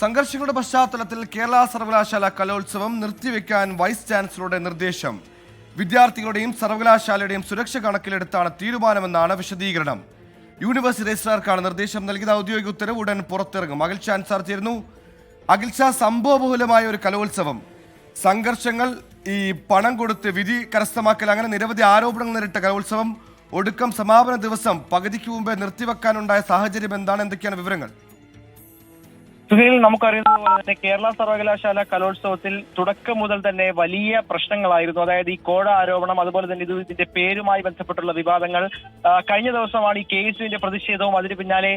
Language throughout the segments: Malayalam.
സംഘർഷങ്ങളുടെ പശ്ചാത്തലത്തിൽ കേരള സർവകലാശാല കലോത്സവം നിർത്തിവെക്കാൻ വൈസ് ചാൻസലറുടെ നിർദ്ദേശം. വിദ്യാർത്ഥികളുടെയും സർവകലാശാലയുടെയും സുരക്ഷ കണക്കിലെടുത്താണ് തീരുമാനമെന്നാണ് വിശദീകരണം. യൂണിവേഴ്സിറ്റി രജിസ്ട്രാർക്കാണ് നിർദ്ദേശം നൽകിയത്. ഔദ്യോഗിക ഉത്തരവ് ഉടൻ പുറത്തിറങ്ങും. അഖിൽ സാർ ചേരുന്നു. അഖിൽ ഷാ സംഭവബഹുലമായ ഒരു കലോത്സവം. സംഘർഷങ്ങൾ ഈ പണം കൊടുത്ത് വിധി കരസ്ഥമാക്കൽ അങ്ങനെ നിരവധി ആരോപണങ്ങൾ നേരിട്ട കലോത്സവം. ഒടുക്കം സമാപന ദിവസം പകുതിക്ക് മുമ്പേ നിർത്തിവെക്കാനുണ്ടായ സാഹചര്യം എന്താണ്? എന്തൊക്കെയാണ് വിവരങ്ങൾ? സുഹേൽ നമുക്കറിയുന്നത് പോലെ തന്നെ കേരള സർവകലാശാല കലോത്സവത്തിൽ തുടക്കം മുതൽ തന്നെ വലിയ പ്രശ്നങ്ങളായിരുന്നു. അതായത് ഈ കോഴ ആരോപണം അതുപോലെ തന്നെ ഇത് ഇതിന്റെ പേരുമായി ബന്ധപ്പെട്ടുള്ള വിവാദങ്ങൾ. കഴിഞ്ഞ ദിവസമാണ് ഈ കെ എസ് പ്രതിഷേധവും അതിന് പിന്നാലെ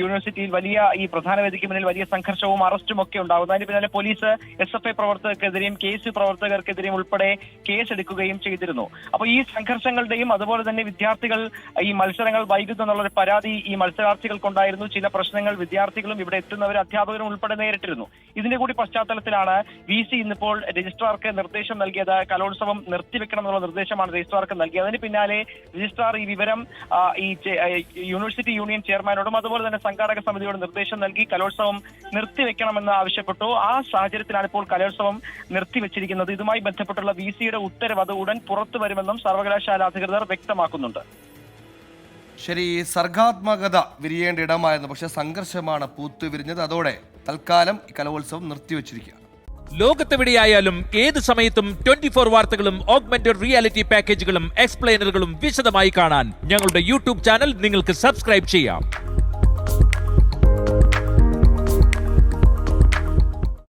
യൂണിവേഴ്സിറ്റിയിൽ വലിയ ഈ പ്രധാന വേദിക്ക് മുന്നിൽ വലിയ സംഘർഷവും അറസ്റ്റും ഒക്കെ ഉണ്ടാകുന്നു. അതിന് പിന്നാലെ പോലീസ് എസ് എഫ് ഐ പ്രവർത്തകർക്കെതിരെയും കെ എസ് പ്രവർത്തകർക്കെതിരെയും ഉൾപ്പെടെ കേസെടുക്കുകയും ചെയ്തിരുന്നു. അപ്പൊ ഈ സംഘർഷങ്ങളുടെയും അതുപോലെ തന്നെ വിദ്യാർത്ഥികൾ ഈ മത്സരങ്ങൾ വൈകുന്നു എന്നുള്ളൊരു പരാതി ഈ മത്സരാർത്ഥികൾക്കുണ്ടായിരുന്നു. ചില പ്രശ്നങ്ങൾ വിദ്യാർത്ഥികളും ഇവിടെ എത്തുന്നവർ അധ്യാപകരും ഉൾപ്പെടെ നേരിട്ടിരുന്നു. ഇതിന്റെ കൂടി പശ്ചാത്തലത്തിലാണ് വി സി ഇന്നിപ്പോൾ രജിസ്ട്രാർക്ക് നിർദ്ദേശം നൽകിയത്. കലോത്സവം നിർത്തിവെക്കണം എന്നുള്ള നിർദ്ദേശമാണ് രജിസ്ട്രാർക്ക് നൽകിയത്. അതിന് പിന്നാലെ രജിസ്ട്രാർ ഈ വിവരം ഈ യൂണിവേഴ്സിറ്റി യൂണിയൻ ചെയർമാനോടും അതുപോലെ തന്നെ സംഘാടക സമിതിയോടും നിർദ്ദേശം നൽകി കലോത്സവം നിർത്തിവെക്കണമെന്ന് ആവശ്യപ്പെട്ടു. ആ സാഹചര്യത്തിലാണ് ഇപ്പോൾ കലോത്സവം നിർത്തിവെച്ചിരിക്കുന്നത്. ഇതുമായി ബന്ധപ്പെട്ടുള്ള വി സിയുടെ ഉത്തരവ് അത് ഉടൻ പുറത്തു വരുമെന്നും സർവകലാശാല അധികൃതർ വ്യക്തമാക്കുന്നുണ്ട്. ശരി സർഗാത്മകത വിരിയേണ്ട ഇടമായിരുന്നു. പക്ഷെ സംഘർഷമാണ് പൂത്തു വിരിഞ്ഞത്. അതോടെ തൽക്കാലം ഈ കലോത്സവം നിർത്തിവെച്ചിരിക്കുകയാണ് ലോകത്തെവിടെയായാലും ഏത് സമയത്തും ട്വന്റി ഫോർ വാർത്തകളും ഓഗ്മെന്റഡ് റിയാലിറ്റി പാക്കേജുകളും എക്സ്പ്ലെയിനറുകളും വിശദമായി കാണാൻ ഞങ്ങളുടെ യൂട്യൂബ് ചാനൽ നിങ്ങൾക്ക് സബ്സ്ക്രൈബ് ചെയ്യാം.